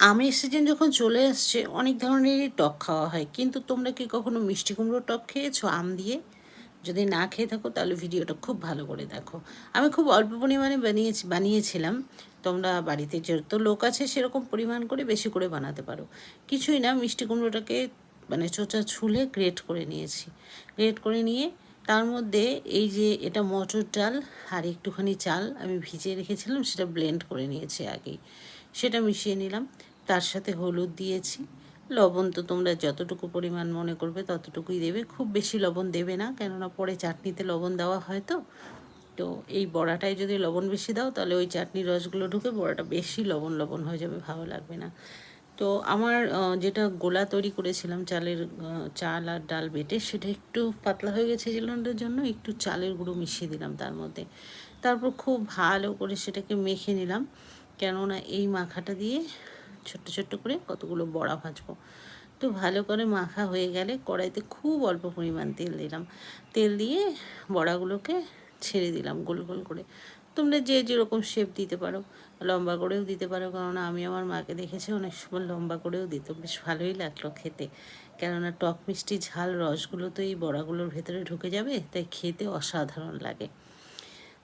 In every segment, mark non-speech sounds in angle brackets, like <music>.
আমের সিজন যখন চলে আসছে অনেক ধরনেরই টক খাওয়া হয়। কিন্তু তোমরা কি কখনো মিষ্টি কুমড়ো টক খেয়েছো? আম দিয়ে? যদি না খেয়ে থাকো, তাহলে ভিডিওটা খুব ভালো করে দেখো। আমি খুব অল্প পরিমাণে বানিয়েছি, বানিয়েছিলাম। তোমরা বাড়িতে যত লোক আছে, সেরকম পরিমাণ করে বেশি করে বানাতে পারো। কিছুই না, মিষ্টি কুমড়োটাকে মানে চোচা ছুলে গ্রেট করে নিয়েছি। গ্রেট করে নিয়ে তার মধ্যে এই যে এটা মটর ডাল আর একটুখানি চাল আমি ভিজিয়ে রেখেছিলাম, সেটা ব্লেন্ড করে নিয়েছি আগেই। সেটা মিশিয়ে নিলাম। তার সাথে হলুদ দিয়েছি। লবণ তো তোমরা যতটুকু পরিমাণ মনে করবে ততটুকুই দেবে। খুব বেশি লবণ দেবে না, কেননা পরে চাটনিতে লবণ দেওয়া হয় তো। তো এই বড়াটায় যদি লবণ বেশি দাও, তাহলে ওই চাটনির রসগুলো ঢুকে বড়াটা বেশি লবণ লবণ হয়ে যাবে, ভালো লাগবে না। তো আমার যেটা গোলা তৈরি করেছিলাম চালের চাল আর ডাল বেটে, সেটা একটু পাতলা হয়ে গেছে জিলনের জন্য, একটু চালের গুঁড়ো মিশিয়ে দিলাম তার মধ্যে। তারপর খুব ভালো করে সেটাকে মেখে নিলাম। কেননা এই মাখাটা দিয়ে ছোট্ট ছোট্ট করে কতগুলো বড়া ভাজবো। তো ভালো করে মাখা হয়ে গেলে কড়াইতে খুব অল্প পরিমাণ তেল দিলাম। তেল দিয়ে বড়াগুলোকে ছেড়ে দিলাম গোল গোল করে। তোমরা যে যেরকম শেপ দিতে পারো, লম্বা করেও দিতে পারো কারণ আমি আমার মাকে দেখেছি অনেক সময় লম্বা করেও দিত, বেশ ভালোই লাগল খেতে। কেননা টক মিষ্টি ঝাল রসগুলো তো এই বড়াগুলোর ভেতরে ঢুকে যাবে, তাই খেতে অসাধারণ লাগে।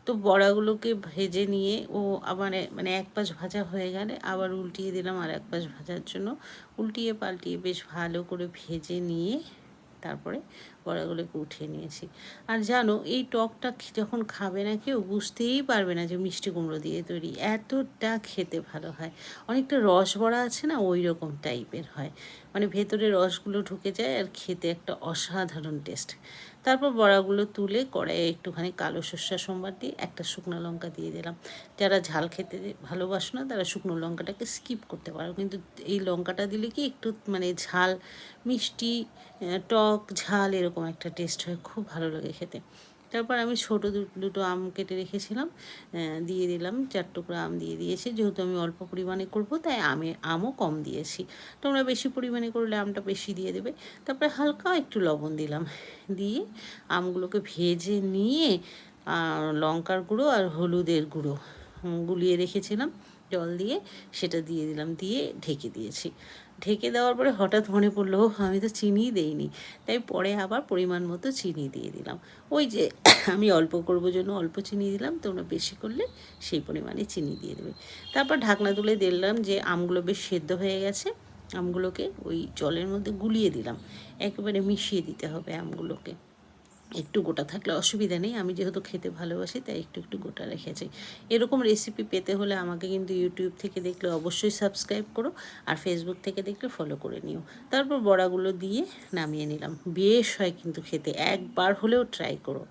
তো বড়াগুলোকে ভেজে নিয়ে ও আবার মানে এক পাশ ভাজা হয়ে গেলে আবার উল্টিয়ে দিলাম আর এক পাশ ভাজার জন্য। উল্টিয়ে পাল্টিয়ে বেশ ভালো করে ভেজে নিয়ে তারপরে বড়াগুলোকে উঠিয়ে নিয়েছি। আর জানো, এই টকটা যখন খাবে না কেউ বুঝতেই পারবে না যে মিষ্টি কুমড়ো দিয়ে তৈরি। এতটা খেতে ভালো হয়। অনেকটা রস বড়া আছে না, ওই রকম টাইপের হয়। মানে ভেতরে রসগুলো ঢুকে যায় আর খেতে একটা অসাধারণ টেস্ট তারপর বড়াগুলো তুলে কড়াইয়ে একটুখানি কালো সর্ষা সোমবার দিয়ে একটা শুকনো লঙ্কা দিয়ে দিলাম। যারা ঝাল খেতে ভালোবাসো না, তারা শুকনো লঙ্কাটাকে স্কিপ করতে পারো। কিন্তু এই লঙ্কাটা দিলে কি একটু মানে ঝাল, মিষ্টি টক ঝাল এরকম একটা টেস্ট হয়, খুব ভালো লাগে খেতে। তারপর আমি ছোটো দুটো আম কেটে রেখেছিলাম দিয়ে দিলাম, চার টুকরো আম দিয়ে দিয়েছি। যেহেতু আমি অল্প পরিমাণে করব, তাই আমি, আমও কম দিয়েছি। তোমরা বেশি পরিমাণে করলে আমটা বেশি দিয়ে দেবে। তারপরে হালকা একটু লবণ দিলাম। দিয়ে আমগুলোকে ভেজে নিয়ে লঙ্কার গুঁড়ো আর হলুদের গুঁড়ো গুলিয়ে রেখেছিলাম, জল দিয়ে সেটা দিয়ে দিলাম, দিয়ে ঢেকে দিয়েছি। ঢেকে দেওয়ার পরে হঠাৎ মনে পড়ল আমি তো চিনিই দেইনি। তাই পরে আবার পরিমাণ মতো চিনি দিয়ে দিলাম। ওই যে <coughs> আমি অল্প করব জন্য অল্প চিনি দিলাম, তোমরা বেশি করলে সেই পরিমাণে চিনি দিয়ে দেবে। তারপর ঢাকনা তুলে দিলাম যে আমগুলো বেশ সেদ্ধ হয়ে গেছে। আমগুলোকে ওই জলের মধ্যে গুলিয়ে দিলাম। একেবারে মিশিয়ে দিতে হবে আমগুলোকে। একটু গোটা থাকলে অসুবিধা নেই। আমি যেহেতু খেতে ভালোবাসি, তাই একটু একটু গোটা রেখেছি। এরকম রেসিপি পেতে হলে আমাকে কিন্তু ইউটিউব থেকে দেখলে অবশ্যই সাবস্ক্রাইব করো আর ফেসবুক থেকে দেখলে ফলো করে নিও। তারপর বড়াগুলো দিয়ে নামিয়ে নিলাম। বেশ হয় কিন্তু খেতে। একবার হলেও ট্রাই করো।